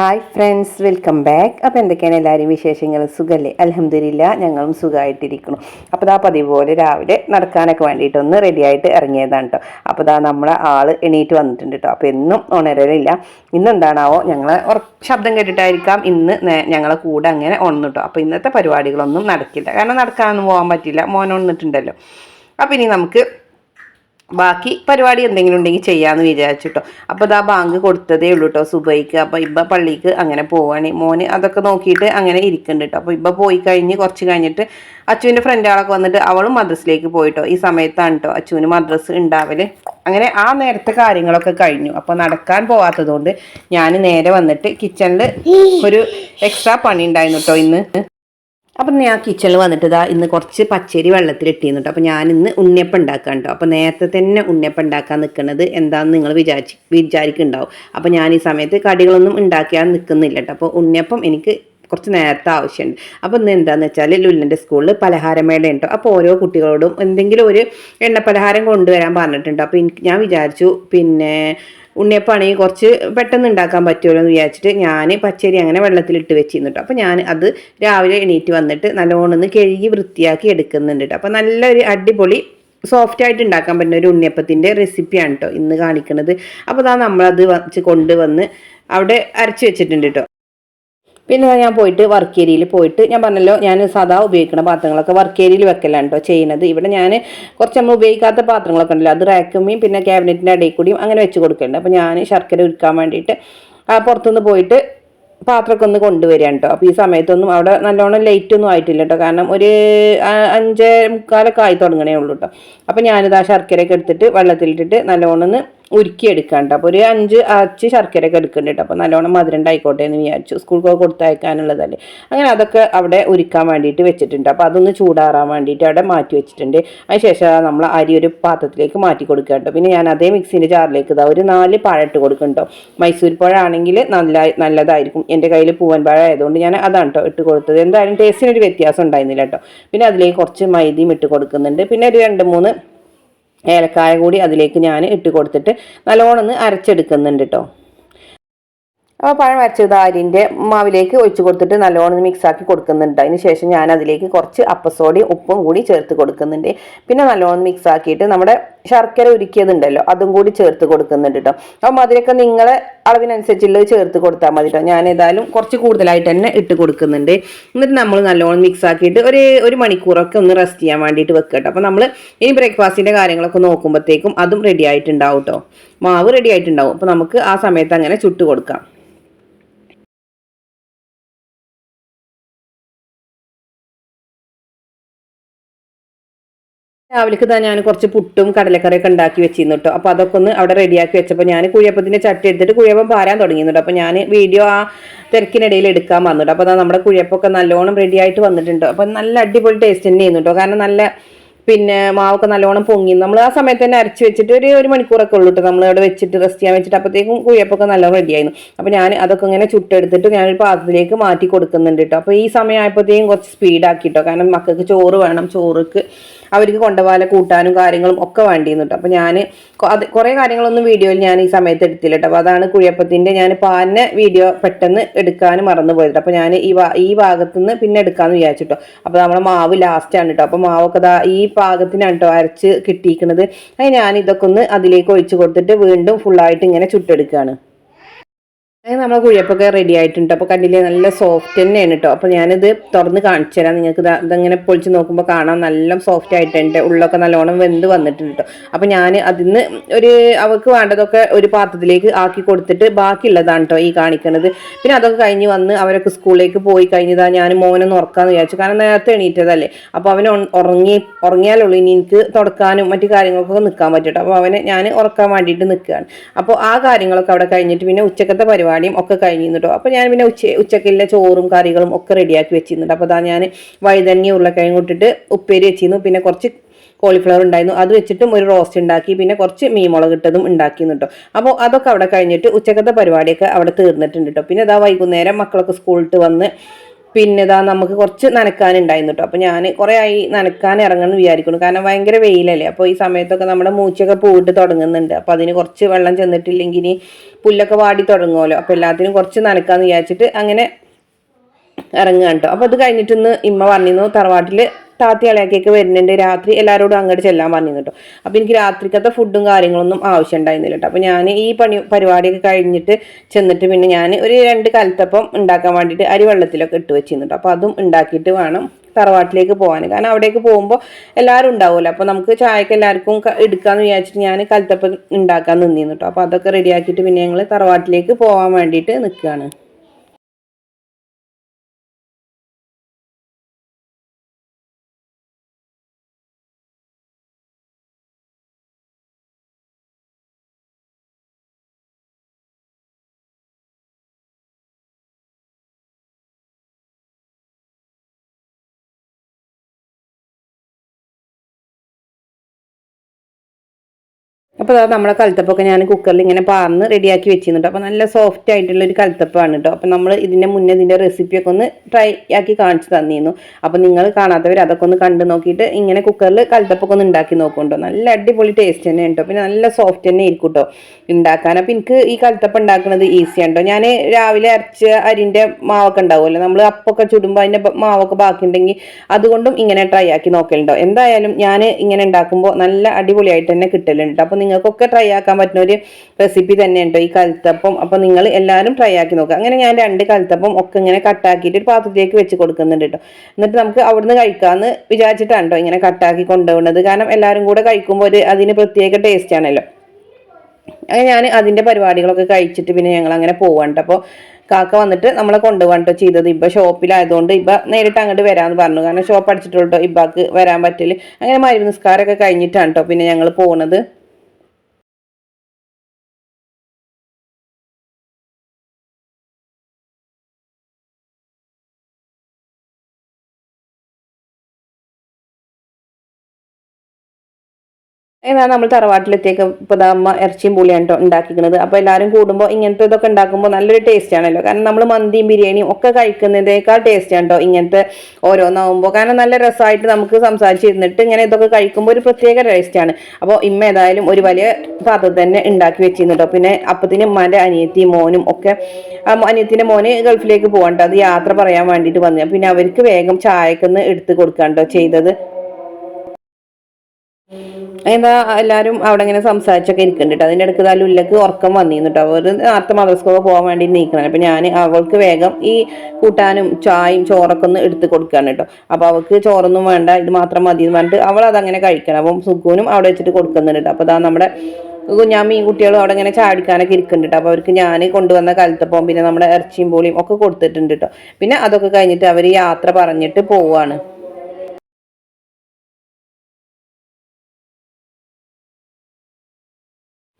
Hi friends welcome back അപ്പോൾ എന്തൊക്കെയാണ് എല്ലാവരും വിശേഷങ്ങൾ? സുഖമല്ലേ അലഹമില്ല ഞങ്ങളും സുഖമായിട്ടിരിക്കുന്നു അപ്പോൾ ദാ പതിപോലെ പോലെ രാവിലെ നടക്കാനൊക്കെ വേണ്ടിയിട്ടൊന്ന് റെഡിയായിട്ട് ഇറങ്ങിയതാണ് കേട്ടോ അപ്പോൾ ദാ നമ്മളെ ആൾ എണീറ്റ് വന്നിട്ടുണ്ട് കേട്ടോ അപ്പോൾ എന്നും ഉണരലില്ല. ഇന്ന് എന്താണാവോ ഞങ്ങളെ ശബ്ദം കേട്ടിട്ടായിരിക്കാം. ഇന്ന് ഞങ്ങളെ കൂടെ അങ്ങനെ ഉണന്നു കേട്ടോ അപ്പോൾ ഇന്നത്തെ പരിപാടികളൊന്നും നടക്കില്ല. കാരണം നടക്കാനൊന്നും പോകാൻ പറ്റില്ല മോൻ അപ്പോൾ ഇനി നമുക്ക് ബാക്കി പരിപാടി എന്തെങ്കിലും ഉണ്ടെങ്കിൽ ചെയ്യാമെന്ന് വിചാരിച്ചിട്ടോ അപ്പോൾ ഇതാ ബാങ്ക് കൊടുത്തതേ ഉള്ളൂ കേട്ടോ സുബൈക്ക്. അപ്പോൾ ഇബ്ബ പള്ളിക്ക് അങ്ങനെ പോവാണ്. മോന് അതൊക്കെ നോക്കിയിട്ട് അങ്ങനെ ഇരിക്കുന്നുണ്ട് കേട്ടോ അപ്പോൾ ഇബ്ബ പോയി കഴിഞ്ഞ് കുറച്ച് കഴിഞ്ഞിട്ട് അച്ചുവിന്റെ ഫ്രണ്ടുകളൊക്കെ വന്നിട്ട് അവളും മദ്രസിലേക്ക് പോയിട്ടോ ഈ സമയത്താണ് കേട്ടോ അച്ചുവിന് മദ്രസ് ഉണ്ടാവൽ അങ്ങനെ ആ നേരത്തെ കാര്യങ്ങളൊക്കെ കഴിഞ്ഞു. അപ്പോൾ നടക്കാൻ പോവാത്തതുകൊണ്ട് ഞാൻ നേരെ വന്നിട്ട് കിച്ചണിൽ ഒരു എക്സ്ട്രാ പണി ഉണ്ടായിരുന്നു കേട്ടോ ഇന്ന്. അപ്പം ഞാൻ കിച്ചണിൽ വന്നിട്ട് ഇതാ ഇന്ന് കുറച്ച് പച്ചരി വെള്ളത്തിലിട്ടിരുന്നു കേട്ടോ അപ്പോൾ ഇന്ന് ഉണ്ണിയപ്പം ഉണ്ടാക്കാൻ കേട്ടോ അപ്പോൾ നേരത്തെ തന്നെ ഉണ്ണിയപ്പം ഉണ്ടാക്കാൻ നിൽക്കുന്നത് എന്താണെന്ന് നിങ്ങൾ വിചാരിച്ച് വിചാരിക്കുന്നുണ്ടാവും. അപ്പോൾ ഞാൻ ഈ സമയത്ത് കടികളൊന്നും ഉണ്ടാക്കിയാൽ നിൽക്കുന്നില്ല കേട്ടോ അപ്പോൾ ഉണ്ണിയപ്പം എനിക്ക് കുറച്ച് നേരത്തെ ആവശ്യമുണ്ട് അപ്പോൾ ഇന്ന് എന്താണെന്ന് വെച്ചാൽ ലുല്ലിന്റെ സ്കൂളിൽ പലഹാരമേള ഉണ്ടോ അപ്പോൾ ഓരോ കുട്ടികളോടും എന്തെങ്കിലും ഒരു എണ്ണ പലഹാരം കൊണ്ടുവരാൻ പറഞ്ഞിട്ടുണ്ട് അപ്പോൾ എനിക്ക് ഞാൻ വിചാരിച്ചു പിന്നെ ഉണ്ണിയപ്പാണെങ്കിൽ കുറച്ച് പെട്ടെന്ന് ഉണ്ടാക്കാൻ പറ്റുമല്ലോ എന്ന് വിചാരിച്ചിട്ട് ഞാൻ പച്ചരി അങ്ങനെ വെള്ളത്തിലിട്ട് വെച്ചിരുന്നു കേട്ടോ. അപ്പോൾ ഞാൻ അത് രാവിലെ എണീറ്റ് വന്നിട്ട് നല്ലോണം ഒന്ന് കഴുകി വൃത്തിയാക്കി എടുക്കുന്നുണ്ട് കേട്ടോ. അപ്പോൾ നല്ലൊരു അടിപൊളി സോഫ്റ്റ് ആയിട്ട് ഉണ്ടാക്കാൻ പറ്റുന്ന ഒരു ഉണ്ണിയപ്പത്തിന്റെ റെസിപ്പിയാണ് കേട്ടോ ഇന്ന് കാണിക്കുന്നത് അപ്പോൾ അതാ നമ്മളത് വച്ച് കൊണ്ടുവന്ന് അവിടെ അരച്ച് വെച്ചിട്ടുണ്ട് കേട്ടോ. പിന്നെ ഞാൻ പോയിട്ട് വർക്ക് ഏരിയയിൽ പോയിട്ട് ഞാൻ പറഞ്ഞല്ലോ ഞാൻ സദാ ഉപയോഗിക്കുന്ന പാത്രങ്ങളൊക്കെ വർക്ക് ഏരിയയിൽ വെക്കലാണ് കേട്ടോ ചെയ്യുന്നത് ഇവിടെ ഞാൻ കുറച്ച് നമ്മൾ ഉപയോഗിക്കാത്ത പാത്രങ്ങളൊക്കെ ഉണ്ടല്ലോ. അത് റാക്കുമ്മയും പിന്നെ ക്യാബിനറ്റിന്റെ ഇടയിൽ കൂടിയും അങ്ങനെ വെച്ച് കൊടുക്കുന്നുണ്ട് അപ്പോൾ ഞാൻ ശർക്കര ഉരുക്കാൻ വേണ്ടിയിട്ട് ആ പുറത്തുനിന്ന് പോയിട്ട് പാത്രമൊക്കെ ഒന്ന് കൊണ്ടുവരികയാണ് കേട്ടോ അപ്പോൾ ഈ സമയത്തൊന്നും അവിടെ നല്ലോണം ലൈറ്റ് ഒന്നും ആയിട്ടില്ല കേട്ടോ കാരണം ഒരു അഞ്ചേ മുക്കാലൊക്കെ ആയി തുടങ്ങണേ ഉള്ളൂ കേട്ടോ അപ്പോൾ ഞാനിത് ആ ശർക്കരയൊക്കെ എടുത്തിട്ട് വെള്ളത്തിലിട്ടിട്ട് നല്ലോണം ഒന്ന് ഉരുക്കി എടുക്കാണ്ട് അപ്പോൾ ഒരു അഞ്ച് അച്ച് ശർക്കരയൊക്കെ എടുക്കുന്നുണ്ട് അപ്പോൾ നല്ലോണം മധുരം ഉണ്ടായിക്കോട്ടെ എന്ന് വിചാരിച്ചു. സ്കൂൾക്ക് കൊടുത്തയക്കാനുള്ളതല്ലേ. അങ്ങനെ അതൊക്കെ അവിടെ ഉരുക്കാൻ വേണ്ടിയിട്ട് വെച്ചിട്ടുണ്ട്. അപ്പോൾ അതൊന്ന് ചൂടാറാൻ വേണ്ടിയിട്ട് അവിടെ മാറ്റി വെച്ചിട്ടുണ്ട്. അതിനുശേഷം നമ്മൾ അരി ഒരു പാത്രത്തിലേക്ക് മാറ്റി കൊടുക്കുക പിന്നെ ഞാൻ അതേ മിക്സിന്റെ ജാറിലേക്ക് ഇതാ ഒരു നാല് പഴം ഇട്ട് കൊടുക്കുന്നുണ്ടോ മൈസൂർ പഴം ആണെങ്കിൽ നല്ല നല്ലതായിരിക്കും. എന്റെ കയ്യിൽ പൂവൻ പഴം ആയതുകൊണ്ട് ഞാൻ അതാണ് കേട്ടോ ഇട്ട് കൊടുത്തത്. എന്തായാലും ടേസ്റ്റിനൊരു വ്യത്യാസം ഉണ്ടായിരുന്നില്ല കേട്ടോ. പിന്നെ അതിലേക്ക് കുറച്ച് മൈദയും ഇട്ട് കൊടുക്കുന്നുണ്ട്. പിന്നെ ഒരു രണ്ട് മൂന്ന് ഏലക്കായ കൂടി അതിലേക്ക് ഞാൻ ഇട്ട് കൊടുത്തിട്ട് നല്ലോണം ഒന്ന് അരച്ചെടുക്കുന്നുണ്ട് കേട്ടോ അപ്പോൾ പഴം വരച്ചത് അരിന്റെ മാവിലേക്ക് ഒഴിച്ച് കൊടുത്തിട്ട് നല്ലോണം മിക്സ് ആക്കി കൊടുക്കുന്നുണ്ട്. അതിന് ശേഷം ഞാൻ അതിലേക്ക് കുറച്ച് അപ്പസോടി ഉപ്പും കൂടി ചേർത്ത് കൊടുക്കുന്നുണ്ട്. പിന്നെ നല്ലോണം മിക്സ് ആക്കിയിട്ട് നമ്മുടെ ശർക്കര ഉരുക്കിയതുണ്ടല്ലോ അതും കൂടി ചേർത്ത് കൊടുക്കുന്നുണ്ട് കേട്ടോ അപ്പോൾ മധുരമൊക്കെ നിങ്ങളെ അളവിനനുസരിച്ചുള്ളത് ചേർത്ത് കൊടുത്താൽ മതി കേട്ടോ ഞാൻ ഏതായാലും കുറച്ച് കൂടുതലായിട്ട് തന്നെ ഇട്ട് കൊടുക്കുന്നുണ്ട്. എന്നിട്ട് നമ്മൾ നല്ലോണം മിക്സ് ആക്കിയിട്ട് ഒരു ഒരു മണിക്കൂറൊക്കെ ഒന്ന് റെസ്റ്റ് ചെയ്യാൻ വേണ്ടിയിട്ട് വെക്കുക കേട്ടോ അപ്പോൾ നമ്മൾ ഇനി ബ്രേക്ക്ഫാസ്റ്റിന്റെ കാര്യങ്ങളൊക്കെ നോക്കുമ്പോഴത്തേക്കും അതും റെഡി ആയിട്ടുണ്ടാവും കേട്ടോ മാവ് റെഡി ആയിട്ടുണ്ടാവും. അപ്പോൾ നമുക്ക് ആ സമയത്ത് അങ്ങനെ ചുട്ട് കൊടുക്കാം. രാവിലേക്ക് തന്നെ ഞാൻ കുറച്ച് പുട്ടും കടലക്കറിയൊക്കെ ഉണ്ടാക്കി വെച്ചിരുന്നു കേട്ടോ അപ്പോൾ അതൊക്കെ ഒന്ന് അവിടെ റെഡിയാക്കി വെച്ചപ്പോൾ ഞാൻ കുഴിയപ്പത്തിന്റെ ചട്ടി എടുത്തിട്ട് കുഴിയപ്പം പാരാൻ തുടങ്ങിയിരുന്നു അപ്പോൾ ഞാൻ വീഡിയോ ആ തിരക്കിനിടയിൽ എടുക്കാൻ വന്നിട്ട് അപ്പോൾ നമ്മുടെ കുഴിയപ്പൊക്കെ നല്ലോണം റെഡി ആയിട്ട് വന്നിട്ടുണ്ട് അപ്പോൾ നല്ല അടിപൊളി ടേസ്റ്റ് തന്നെ കേട്ടോ കാരണം നല്ല പിന്നെ മാവൊക്കെ നല്ലോണം പൊങ്ങി. നമ്മൾ ആ സമയത്ത് തന്നെ അരച്ച് വെച്ചിട്ട് ഒരു ഒരു മണിക്കൂറൊക്കെ ഉള്ളൂ കേട്ടോ നമ്മൾ അവിടെ വെച്ചിട്ട് റെസ്റ്റ് ചെയ്യാൻ വെച്ചിട്ട് അപ്പോഴത്തേക്കും കുഴിയപ്പൊക്കെ നല്ലോണം റെഡി ആയിരുന്നു. അപ്പോൾ ഞാൻ അതൊക്കെ ഇങ്ങനെ ചുട്ടെടുത്തിട്ട് ഞാനൊരു പാത്രത്തിലേക്ക് മാറ്റി കൊടുക്കുന്നുണ്ട് കേട്ടോ അപ്പോൾ ഈ സമയമായപ്പോഴത്തേക്കും കുറച്ച് സ്പീഡാക്കി കേട്ടോ കാരണം മക്കൾക്ക് ചോറ് വേണം. ചോറുക്ക് അവർക്ക് കൊണ്ടുപോകാൻ കൂട്ടാനും കാര്യങ്ങളും ഒക്കെ വേണ്ടിയിരുന്നു കേട്ടോ അപ്പോൾ ഞാൻ അത് കുറേ കാര്യങ്ങളൊന്നും വീഡിയോയിൽ ഞാൻ ഈ സമയത്ത് എടുത്തില്ല കേട്ടോ അപ്പോൾ അതാണ് കുഴിയപ്പത്തിന്റെ ഞാൻ പാലിനെ വീഡിയോ പെട്ടെന്ന് എടുക്കാനും മറന്നു പോയത് അപ്പോൾ ഞാൻ ഈ ഈ ഭാഗത്തുനിന്ന് പിന്നെ എടുക്കാമെന്ന് വിചാരിച്ചിട്ടോ അപ്പോൾ നമ്മുടെ മാവ് ലാസ്റ്റാണ് കേട്ടോ അപ്പോൾ മാവൊക്കെ ഈ പാകത്തിനാണ് കേട്ടോ അരച്ച് കിട്ടിയിരിക്കുന്നത്. അത് ഞാൻ ഇതൊക്കെ ഒന്ന് അതിലേക്ക് ഒഴിച്ച് കൊടുത്തിട്ട് വീണ്ടും ഫുള്ളായിട്ട് ഇങ്ങനെ ചുട്ടെടുക്കുകയാണ് അങ്ങനെ നമ്മളെ കുഴിയപ്പൊക്കെ റെഡി ആയിട്ടുണ്ട്. അപ്പോൾ കണ്ടില്ലേ നല്ല സോഫ്റ്റ് തന്നെയാണ് കേട്ടോ അപ്പോൾ ഞാനിത് തുറന്ന് കാണിച്ചു തരാം. നിങ്ങൾക്ക് ഇതാ ഇതങ്ങനെ പൊളിച്ച് നോക്കുമ്പോൾ കാണാൻ നല്ല സോഫ്റ്റ് ആയിട്ടുണ്ട്. ഉള്ളൊക്കെ നല്ലോണം വെന്ത് വന്നിട്ടുണ്ട് കേട്ടോ അപ്പോൾ ഞാൻ അതിന്ന് ഒരു അവൾക്ക് വേണ്ടതൊക്കെ ഒരു പാത്രത്തിലേക്ക് ആക്കി കൊടുത്തിട്ട് ബാക്കിയുള്ളതാണ് കേട്ടോ ഈ കാണിക്കണത്. പിന്നെ അതൊക്കെ കഴിഞ്ഞ് വന്ന് അവരൊക്കെ സ്കൂളിലേക്ക് പോയി കഴിഞ്ഞതാ ഞാൻ മോനെ ഉറക്കാന്ന് വിചാരിച്ചു. കാരണം നേരത്തെ എണീറ്റതല്ലേ. അപ്പോൾ അവനെ ഉറങ്ങി ഉറങ്ങിയാലുള്ളൂ ഇനി എനിക്ക് തുടക്കാനും മറ്റു കാര്യങ്ങൾക്കൊക്കെ നിൽക്കാൻ പറ്റും അപ്പോൾ അവനെ ഞാൻ ഉറക്കാൻ വേണ്ടിയിട്ട് നിൽക്കുകയാണ് അപ്പോൾ ആ കാര്യങ്ങളൊക്കെ അവിടെ കഴിഞ്ഞിട്ട് പിന്നെ ഉച്ചക്കത്തെ പരിപാടിയും ഒക്കെ കഴിഞ്ഞിരുന്നു കേട്ടോ അപ്പോൾ ഞാൻ പിന്നെ ഉച്ച ഉച്ചക്കുള്ള ചോറും കറികളും ഒക്കെ റെഡിയാക്കി വെച്ചിരുന്നുണ്ട്. അപ്പോൾ അതാ ഞാൻ വഴുതനങ്ങ ഉരുളക്കിഴങ്ങ് ഇട്ടിട്ട് ഉപ്പേരി വെച്ചിരുന്നു. പിന്നെ കുറച്ച് കോളിഫ്ലവർ ഉണ്ടായിരുന്നു. അത് വെച്ചിട്ടും ഒരു റോസ്റ്റ് ഉണ്ടാക്കി. പിന്നെ കുറച്ച് മീൻ മുളക് ഇട്ടതും ഉണ്ടാക്കിയിരുന്നു കേട്ടോ അപ്പോൾ അതൊക്കെ അവിടെ കഴിഞ്ഞിട്ട് ഉച്ചക്കത്തെ പരിപാടിയൊക്കെ അവിടെ തീർന്നിട്ടുണ്ട് കേട്ടോ പിന്നെ അതാ വൈകുന്നേരം മക്കളൊക്കെ സ്കൂളിട്ട് വന്ന് പിന്നെ ഇതാ നമുക്ക് കുറച്ച് നനക്കാനുണ്ടായിരുന്നു കേട്ടോ അപ്പോൾ ഞാൻ കുറേ ആയി നനക്കാൻ ഇറങ്ങുമെന്ന് വിചാരിക്കുന്നു. കാരണം ഭയങ്കര വെയിലല്ലേ. അപ്പോൾ ഈ സമയത്തൊക്കെ നമ്മുടെ മൂച്ചയൊക്കെ പോയിട്ട് തുടങ്ങുന്നുണ്ട്. അപ്പോൾ അതിന് കുറച്ച് വെള്ളം ചെന്നിട്ടില്ലെങ്കിൽ ഇനി പുല്ലൊക്കെ വാടി തുടങ്ങുമല്ലോ. അപ്പോൾ എല്ലാത്തിനും കുറച്ച് നനക്കാമെന്ന് വിചാരിച്ചിട്ട് അങ്ങനെ ഇറങ്ങുക കേട്ടോ അപ്പോൾ അത് കഴിഞ്ഞിട്ടൊന്ന് ഇമ്മ പറഞ്ഞിരുന്നു തറവാട്ടിൽ താത്തി ഇളയാക്കിയൊക്കെ വരുന്നുണ്ട്. രാത്രി എല്ലാവരോടും അങ്ങോട്ട് ചെല്ലാൻ പറഞ്ഞു കേട്ടോ അപ്പോൾ എനിക്ക് രാത്രിക്കത്തെ ഫുഡും കാര്യങ്ങളൊന്നും ആവശ്യം ഉണ്ടായിരുന്നില്ല കേട്ടോ അപ്പോൾ ഞാൻ ഈ പണി പരിപാടിയൊക്കെ കഴിഞ്ഞിട്ട് ചെന്നിട്ട് പിന്നെ ഞാൻ ഒരു രണ്ട് കലത്തപ്പം ഉണ്ടാക്കാൻ വേണ്ടിയിട്ട് അരി വെള്ളത്തിലൊക്കെ ഇട്ട് വെച്ചിരുന്നു കേട്ടോ അപ്പോൾ അതും ഉണ്ടാക്കിയിട്ട് വേണം തറവാട്ടിലേക്ക് പോകാൻ കാരണം അവിടേക്ക് പോകുമ്പോൾ എല്ലാവരും ഉണ്ടാവുമല്ലോ. അപ്പോൾ നമുക്ക് ചായക്ക് എല്ലാവർക്കും എടുക്കാമെന്ന് വിചാരിച്ചിട്ട് ഞാൻ കലത്തപ്പം ഉണ്ടാക്കാൻ നിന്നിരുന്നു കേട്ടോ അപ്പോൾ അതൊക്കെ റെഡിയാക്കിയിട്ട് പിന്നെ ഞങ്ങൾ തറവാട്ടിലേക്ക് പോകാൻ വേണ്ടിയിട്ട് നിൽക്കുകയാണ്. അപ്പോൾ നമ്മുടെ കൽത്തപ്പൊക്കെ ഞാൻ കുക്കറിൽ ഇങ്ങനെ പാർന്ന് റെഡിയാക്കി വെച്ചിരുന്നുണ്ട് അപ്പോൾ നല്ല സോഫ്റ്റ് ആയിട്ടുള്ള ഒരു കൽത്തപ്പാണ് കേട്ടോ അപ്പോൾ നമ്മൾ ഇതിന്റെ മുന്നേ ഇതിന്റെ റെസിപ്പിയൊക്കെ ഒന്ന് ട്രൈ ആക്കി കാണിച്ചു തന്നിരുന്നു. അപ്പോൾ നിങ്ങൾ കാണാത്തവർ അതൊക്കെ ഒന്ന് കണ്ടു നോക്കിയിട്ട് ഇങ്ങനെ കുക്കറിൽ കൽത്തപ്പൊക്കെ ഒന്ന് ഉണ്ടാക്കി നോക്കുന്നുണ്ടോ നല്ല അടിപൊളി ടേസ്റ്റ് തന്നെ കേട്ടോ പിന്നെ നല്ല സോഫ്റ്റ് തന്നെ ആയിരിക്കും കേട്ടോ ഉണ്ടാക്കാൻ. അപ്പോൾ എനിക്ക് ഈ കൽത്തപ്പ ഉണ്ടാക്കുന്നത് ഈസിയാണ് കേട്ടോ ഞാൻ രാവിലെ അരച്ച അരിന്റെ മാവൊക്കെ ഉണ്ടാവുമല്ലോ. നമ്മൾ അപ്പൊക്കെ ചുടുമ്പോൾ അതിന്റെ മാവൊക്കെ ബാക്കി ഉണ്ടെങ്കിൽ അതുകൊണ്ടും ഇങ്ങനെ ട്രൈ ആക്കി നോക്കലുണ്ടോ എന്തായാലും ഞാൻ ഇങ്ങനെ ഉണ്ടാക്കുമ്പോൾ നല്ല അടിപൊളിയായിട്ട് തന്നെ കിട്ടലുണ്ട് അപ്പോൾ നിങ്ങൾക്കൊക്കെ ട്രൈ ആക്കാൻ പറ്റുന്ന ഒരു റെസിപ്പി തന്നെ ഉണ്ടോ ഈ കൽത്തപ്പം. അപ്പോൾ നിങ്ങൾ എല്ലാവരും ട്രൈ ആക്കി നോക്കുക അങ്ങനെ ഞാൻ രണ്ട് കൽത്തപ്പം ഒക്കെ ഇങ്ങനെ കട്ടാക്കിയിട്ട് ഒരു പാത്രത്തിലേക്ക് വെച്ച് കൊടുക്കുന്നുണ്ട് കേട്ടോ എന്നിട്ട് നമുക്ക് അവിടുന്ന് കഴിക്കാമെന്ന് വിചാരിച്ചിട്ടാണ് കേട്ടോ ഇങ്ങനെ കട്ടാക്കി കൊണ്ടുപോകുന്നത്. കാരണം എല്ലാവരും കൂടെ കഴിക്കുമ്പോൾ ഒരു അതിന് പ്രത്യേക ടേസ്റ്റ് ആണല്ലോ. അങ്ങനെ ഞാൻ അതിന്റെ പരിപാടികളൊക്കെ കഴിച്ചിട്ട് പിന്നെ ഞങ്ങൾ അങ്ങനെ പോവാണ്ട് അപ്പോൾ കാക്ക വന്നിട്ട് നമ്മളെ കൊണ്ടുപോകാൻ കേട്ടോ ചെയ്തത്. ഇപ്പം ഷോപ്പിലായതുകൊണ്ട് ഇപ്പം നേരിട്ട് അങ്ങോട്ട് വരാമെന്ന് പറഞ്ഞു. കാരണം ഷോപ്പ് അടിച്ചിട്ടുള്ളൂ ഇബ്ബാക്ക് വരാൻ പറ്റില്ല അങ്ങനെ മരുന്ന് നിസ്കാരമൊക്കെ കഴിഞ്ഞിട്ടാണ് കേട്ടോ പിന്നെ ഞങ്ങൾ പോകുന്നത് ഏതാ നമ്മൾ തറവാട്ടിലെത്തിയൊക്കെ ഇപ്പോൾ അമ്മ ഇറച്ചിയും പുളിയാണ് ഉണ്ടാക്കിക്കുന്നത് അപ്പോൾ എല്ലാവരും കൂടുമ്പോൾ ഇങ്ങനത്തെ ഇതൊക്കെ ഉണ്ടാക്കുമ്പോൾ നല്ലൊരു ടേസ്റ്റ് ആണല്ലോ. കാരണം നമ്മൾ മന്തിയും ബിരിയാണിയും ഒക്കെ കഴിക്കുന്നതിനേക്കാൾ ടേസ്റ്റ് ആണ് ഇങ്ങനത്തെ ഓരോന്നാവുമ്പോൾ കാരണം നല്ല രസമായിട്ട് നമുക്ക് സംസാരിച്ചിരുന്നിട്ട് ഇങ്ങനെ ഇതൊക്കെ കഴിക്കുമ്പോൾ ഒരു പ്രത്യേക ടേസ്റ്റ് ആണ്. അപ്പോൾ ഇമ്മ ഏതായാലും ഒരു വലിയ പാത്രം തന്നെ ഉണ്ടാക്കി വെച്ചിരുന്നു കേട്ടോ പിന്നെ അപ്പത്തിന് ഉമ്മാന്റെ അനിയത്തി മോനും ഒക്കെ അനിയത്തിന്റെ മോന് ഗൾഫിലേക്ക് പോകണ്ട അത് യാത്ര പറയാൻ വേണ്ടിയിട്ട് വന്നു. പിന്നെ അവർക്ക് വേഗം ചായക്കൊന്ന് എടുത്ത് കൊടുക്കാണ്ടോ ചെയ്തത്. എന്താ എല്ലാവരും അവിടെ ഇങ്ങനെ സംസാരിച്ചൊക്കെ ഇരിക്കുന്നുണ്ട് അതിന്റെ അതിന്റെ ഇടയ്ക്ക് ലുല്ലക്ക് ഉറക്കം വന്നിരുന്നു കേട്ടോ അവർ നേരത്തെ മദ്രസ്കൊക്കെ പോകാൻ വേണ്ടി നീക്കണം. അപ്പം ഞാൻ അവൾക്ക് വേഗം ഈ കൂട്ടാനും ചായയും ചോറൊക്കെ ഒന്ന് എടുത്ത് കൊടുക്കുകയാണ് കേട്ടോ അപ്പോൾ അവൾക്ക് ചോറൊന്നും വേണ്ട ഇത് മാത്രം മതി എന്ന് പറഞ്ഞിട്ട് അവൾ അതങ്ങനെ കഴിക്കണം. അപ്പം സുഖൂനും അവിടെ വെച്ചിട്ട് കൊടുക്കുന്നുണ്ട് അപ്പൊ അപ്പോൾ അതാ നമ്മുടെ കുഞ്ഞാമ്മയും കുട്ടികളും അവിടെ ഇങ്ങനെ ചാടിക്കാനൊക്കെ ഇരിക്കുന്നുണ്ട് അപ്പൊ അപ്പോൾ അവർക്ക് ഞാൻ കൊണ്ടുവന്ന കലത്തപ്പം പിന്നെ നമ്മുടെ ഇറച്ചിയും പോളിയും ഒക്കെ കൊടുത്തിട്ടുണ്ട് കേട്ടോ പിന്നെ അതൊക്കെ കഴിഞ്ഞിട്ട് അവർ യാത്ര പറഞ്ഞിട്ട് പോവുകയാണ്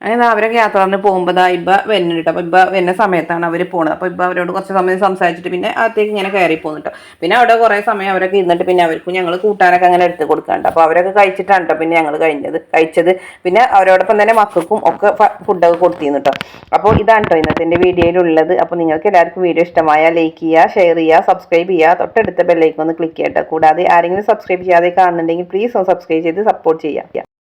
അങ്ങനെ അവരൊക്കെ യാത്ര പോകുമ്പോൾ ദാ ഇബ്ബ വരുന്നുണ്ട് അപ്പോൾ ഇബ്ബ വരുന്ന സമയത്താണ് അവർ പോണത്. അപ്പോൾ ഇബ്ബ അവരോട് കുറച്ച് സമയം സംസാരിച്ചിട്ട് പിന്നെ അകത്തേക്ക് ഇങ്ങനെ കയറി പോകുന്നുട്ടോ പിന്നെ അവിടെ കുറേ സമയം അവരൊക്കെ ഇരുന്നിട്ട് പിന്നെ അവർക്ക് ഞങ്ങൾ കൂട്ടാനൊക്കെ അങ്ങനെ എടുത്ത് കൊടുക്കാണ്ട്. അപ്പോൾ അവരൊക്കെ കഴിച്ചിട്ടാണ് കേട്ടോ പിന്നെ ഞങ്ങൾ കഴിഞ്ഞത്. കഴിച്ചത് പിന്നെ അവരോടൊപ്പം തന്നെ മക്കൾക്കും ഒക്കെ ഫുഡൊക്കെ കൊടുത്തിരുന്നു കേട്ടോ അപ്പോൾ ഇതാണ് കേട്ടോ ഇന്നത്തെ എന്റെ വീഡിയോയിലുള്ളത്. അപ്പോൾ നിങ്ങൾക്ക് എല്ലാവർക്കും വീഡിയോ ഇഷ്ടമായ ലൈക്ക് ചെയ്യുക ഷെയർ ചെയ്യുക സബ്സ്ക്രൈബ് ചെയ്യുക തൊട്ടടുത്ത ബെല്ലൈക്കൺ ഒന്ന് ക്ലിക്ക് ചെയ്യട്ടോ. കൂടാതെ ആരെങ്കിലും സബ്സ്ക്രൈബ് ചെയ്യാതെ കാണുന്നുണ്ടെങ്കിൽ പ്ലീസ് ഒന്ന് സബ്സ്ക്രൈബ് ചെയ്ത് സപ്പോർട്ട് ചെയ്യുക